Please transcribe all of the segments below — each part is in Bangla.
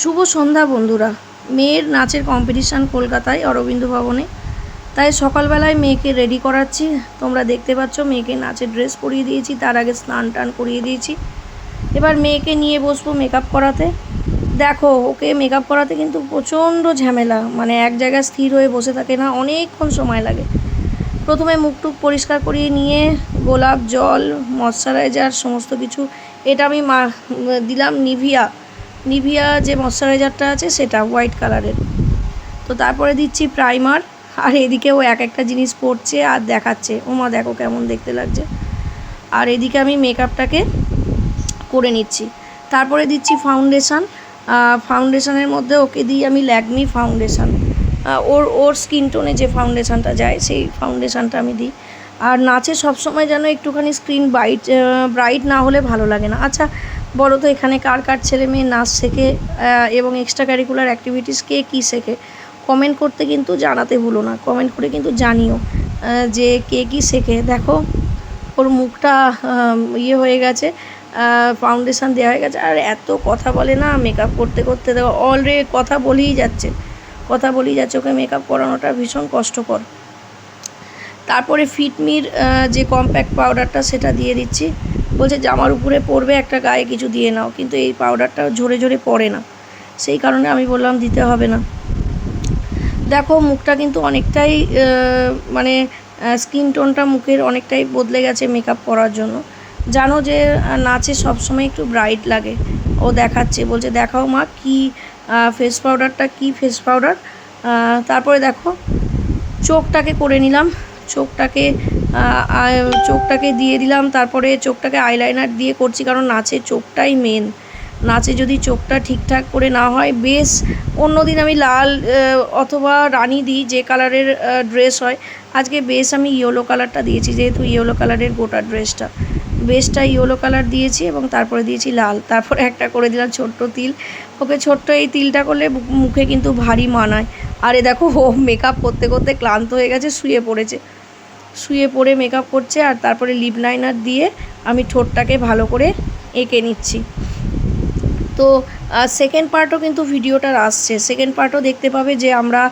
শুভ সন্ধ্যা, বন্ধুরা। মেয়ের নাচের কম্পিটিশান কলকাতায়, অরবিন্দ ভবনে। তাই সকালবেলায় মেয়েকে রেডি করাচ্ছি। তোমরা দেখতে পাচ্ছ, মেয়েকে নাচের ড্রেস পরিয়ে দিয়েছি, তার আগে স্নান টান করিয়ে দিয়েছি। এবার মেয়েকে নিয়ে বসবো মেকআপ করাতে। দেখো, ওকে মেকআপ করাতে কিন্তু প্রচণ্ড ঝামেলা। মানে এক জায়গায় স্থির হয়ে বসে থাকে না, অনেকক্ষণ সময় লাগে। প্রথমে মুখ টুক পরিষ্কার করিয়ে নিয়ে, গোলাপ, জল ময়শ্চারাইজার সমস্ত কিছু। এটা আমি মা দিলাম নিভিয়া। নিভিয়া যে ময়শ্চারাইজারটা আছে সেটা হোয়াইট কালারের। তো তারপরে দিচ্ছি প্রাইমার, আর এদিকে ও এক একটা জিনিস পড়ছে আর দেখাচ্ছে। ওমা, দেখো কেমন দেখতে লাগছে। আর এদিকে আমি মেকআপটাকে করে নিচ্ছি। তারপরে দিচ্ছি ফাউন্ডেশান। ফাউন্ডেশানের মধ্যে ওকে দিই আমি ল্যাকমি ফাউন্ডেশান। ওর ওর স্কিন টোনে যে ফাউন্ডেশানটা যায়, সেই ফাউন্ডেশানটা আমি দিই। আর নাচে সবসময় যেন একটুখানি স্ক্রিন ব্রাইট ব্রাইট না হলে ভালো লাগে না। আচ্ছা বলো তো এখানে কার কার ছেলে মেয়ে নাচ শেখে এবং এক্সট্রা কারিকুলার অ্যাক্টিভিটিস কে কী শেখে? কমেন্ট করতে কিন্তু জানাতে ভুলো না। কমেন্ট করে কিন্তু জানিও যে কে কী শেখে। দেখো, ওর মুখটা ইয়ে হয়ে গেছে ফাউন্ডেশন দেওয়া হয়ে গেছে। আর এত কথা বলে না মেকআপ করতে করতে, দেখো অলরেডি কথা বলেই যাচ্ছে। কথা বলেই যাচ্ছে, ওকে মেকআপ করানোটা ভীষণ কষ্টকর। তারপরে ফিটমির যে কম্প্যাক্ট পাউডারটা সেটা দিয়ে দিচ্ছি। বলছে জামার উপরে পড়বে একটা গায়ে কিছু দিয়ে নাও, কিন্তু এই পাউডারটা ঝরে ঝরে পড়ে না। সেই কারণে আমি বললাম দিতে হবে না। দেখো, মুখটা কিন্তু অনেকটাই মানে স্কিন টোনটা মুখের অনেকটাই বদলে গেছে মেকআপ করার জন্য। জানো যে নাচে সবসময় একটু ব্রাইট লাগে। ও দেখাচ্ছে, বলছে দেখাও মা কি ফেস পাউডারটা কি ফেস পাউডার তারপরে দেখো, চোখটাকে করে নিলাম। চোখটাকে চোখটাকে দিয়ে দিলাম। তারপরে চোখটাকে আইলাইনার দিয়ে করছি, কারণ নাচে চোখটাই মেন নাচে যদি চোখটা ঠিকঠাক করে না হয়, বেশ অন্যদিন আমি লাল অথবা রানি দিই, যে কালারের ড্রেস হয়। আজকে বেশ আমি ইয়েলো কালারটা দিয়েছি, যেহেতু ইয়েলো কালারের গোটা ড্রেসটা বেশটা ইয়েলো কালার দিয়েছি এবং তারপরে দিয়েছি লাল। তারপরে একটা করে দিলাম ছোট্ট তিল। ওকে ছোট্ট এই তিলটা করলে মুখে কিন্তু ভারী মানায়। আর দেখো, ও মেকআপ করতে করতে ক্লান্ত হয়ে গেছে, শুয়ে পড়েছে। শুয়ে পড়ে মেকআপ করছে আর তারপরে লিপ লাইনার দিয়ে আমি ঠোঁটটাকে ভালো করে এঁকে নিচ্ছি। তো সেকেন্ড পার্টও কিন্তু ভিডিওটার আসছে। সেকেন্ড পার্টও দেখতে পাবে যে আমরা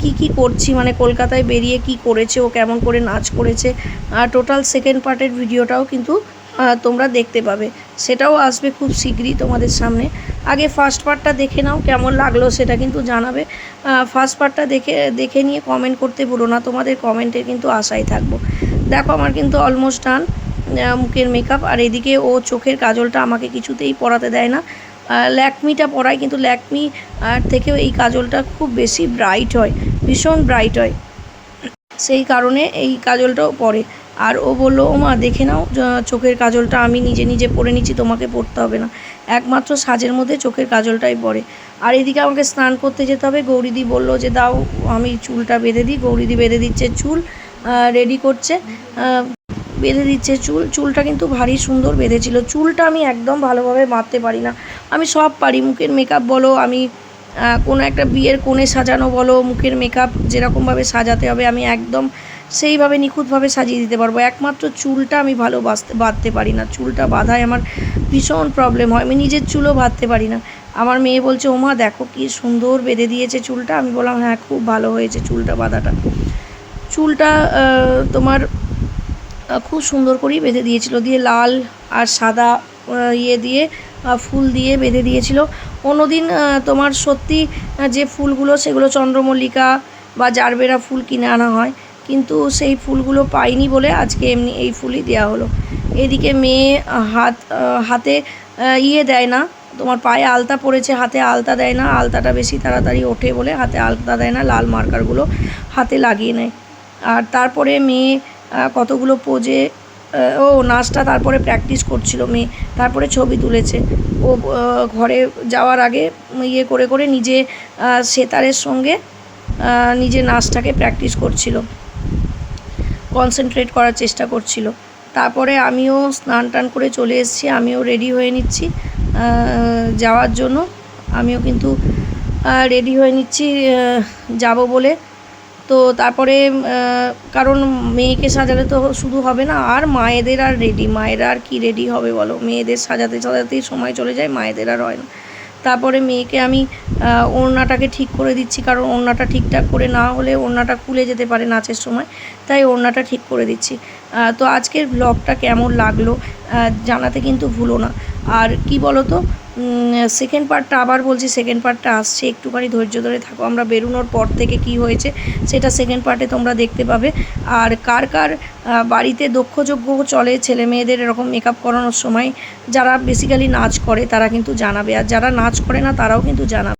কি কি করছি মানে কলকাতায় বেরিয়ে কি করেছে, ও কেমন করে নাচ করেছে। টোটাল সেকেন্ড পার্টের ভিডিওটাও কিন্তু তোমরা দেখতে পাবে। সেটাও আসবে খুব শীঘ্রই তোমাদের সামনে। আগে ফার্স্ট পার্টটা দেখে নাও, কেমন লাগল সেটা কিন্তু জানাবে। ফার্স্ট পার্টটা দেখে দেখে নিয়ে কমেন্ট করতে ভুলো না, তোমাদের কমেন্টের কিন্তু আশায় থাকব। দেখো আমার কিন্তু অলমোস্ট ডান মুখের মেকআপ আর এদিকে ও চোখের কাজলটা আমাকে কিছুতেই পরাতে দেয় না। ল্যাকমিটা পরায় কিন্তু ল্যাকমি আর থেকেও এই কাজলটা খুব বেশি ব্রাইট হয়, ভীষণ ব্রাইট হয়। সেই কারণে এই কাজলটাও পরে। আর ও বলল, ও মা, দেখে নাও চোখের কাজলটা আমি নিজে নিজে পরে নিচ্ছি, তোমাকে পরতে হবে না। একমাত্র সাজের মধ্যে চোখের কাজলটাই পরে। আর এদিকে আমাকে স্নান করতে যেতে হবে। গৌরীদি বলল যে, দাও, আমি চুলটা বেঁধে দিই। গৌরীদি বেঁধে দিচ্ছে চুল রেডি করছে। বেঁধে দিচ্ছে চুল। চুলটা কিন্তু ভারী সুন্দর বেঁধেছিল। চুলটা আমি একদম ভালোভাবে বাঁধতে পারি না। আমি সব পারি। মুখের মেকআপ বলো, আমি কোনো একটা বিয়ের কোণে সাজানো বলো, মুখের মেকআপ যেরকমভাবে সাজাতে হবে, আমি একদম সেইভাবে নিখুঁতভাবে সাজিয়ে দিতে পারব। একমাত্র চুলটা আমি ভালো বাঁচতে, বাঁধতে পারি না। চুলটা বাঁধায় আমার ভীষণ প্রবলেম হয়। আমি নিজের চুলও বাঁধতে পারি না। আমার মেয়ে বলছে, ওমা, দেখো কি সুন্দর বেঁধে দিয়েছে চুলটা। আমি বললাম হ্যাঁ খুব ভালো হয়েছে চুলটা বাঁধাটা। চুলটা তোমার খুব সুন্দর করেই বেঁধে দিয়েছিল। দিয়ে লাল আর সাদা ইয়ে দিয়ে ফুল দিয়ে বেঁধে দিয়েছিল। অন্যদিন তোমার সত্যি যে ফুলগুলো, সেগুলো চন্দ্রমল্লিকা বা জারবেরা ফুল কিনে আনা হয়। কিন্তু সেই ফুলগুলো পাইনি বলে আজকে এমনি এই ফুলই দেওয়া হলো। এদিকে মেয়ে হাত হাতে ইয়ে দেয় না। তোমার পায়ে আলতা পড়েছে, হাতে আলতা দেয় না। আলতাটা বেশি তাড়াতাড়ি ওঠে বলে হাতে আলতা দেয় না, লাল মার্কারগুলো হাতে লাগিয়ে নেয়। আর তারপরে মেয়ে কতগুলো পোজে ও নাচটা তারপরে প্র্যাকটিস করছিল মেয়ে, তারপরে ছবি তুলেছে। ও ঘরে যাওয়ার আগে ইয়ে করে করে নিজে সেতারের সঙ্গে নিজে নাচটাকে প্র্যাকটিস করছিল। কনসেন্ট্রেট করার চেষ্টা করছিল। তারপরে আমিও স্নান টান করে চলে এসেছি, আমিও রেডি হয়ে নিচ্ছি। যাওয়ার জন্য আমিও কিন্তু রেডি হয়ে নিচ্ছি যাব বলে। তো তারপরে কারণ মেয়েকে সাজালে তো শুধু হবে না, আর মায়েদের আর রেডি মায়েরা আর কি রেডি হবে বলো? মেয়েদের সাজাতে সাজাতেই সময় চলে যায়, মায়েদের আর হয় না। তারপরে মেয়েকে আমি ওড়নাটাকে ঠিক করে দিচ্ছি, কারণ ওড়নাটা ঠিকঠাক করে না হলে ওড়নাটা খুলে যেতে পারে নাচের সময়, তাই ওড়নাটা ঠিক করে দিচ্ছি। তো আজকের ব্লগটা কেমন লাগল জানাতে কিন্তু ভুলো না। আর কি বলো তো সেকেন্ড পার্টটা আবার বলছি সেকেন্ড পার্টটা আসছে, একটুখানি ধৈর্য ধরে থাকো, আমরা বেরোনোর পর থেকে কি হয়েছে, সেটা সেকেন্ড পার্টে তোমরা দেখতে পাবে। আর কার কার বাড়িতে দক্ষযোগ্য চলে ছেলে মেয়েদের এরকম মেকআপ করানোর সময়, যারা বেসিক্যালি নাচ করে, তারা কিন্তু জানাবে। আর যারা নাচ করে না, তারাও কিন্তু জানাবে।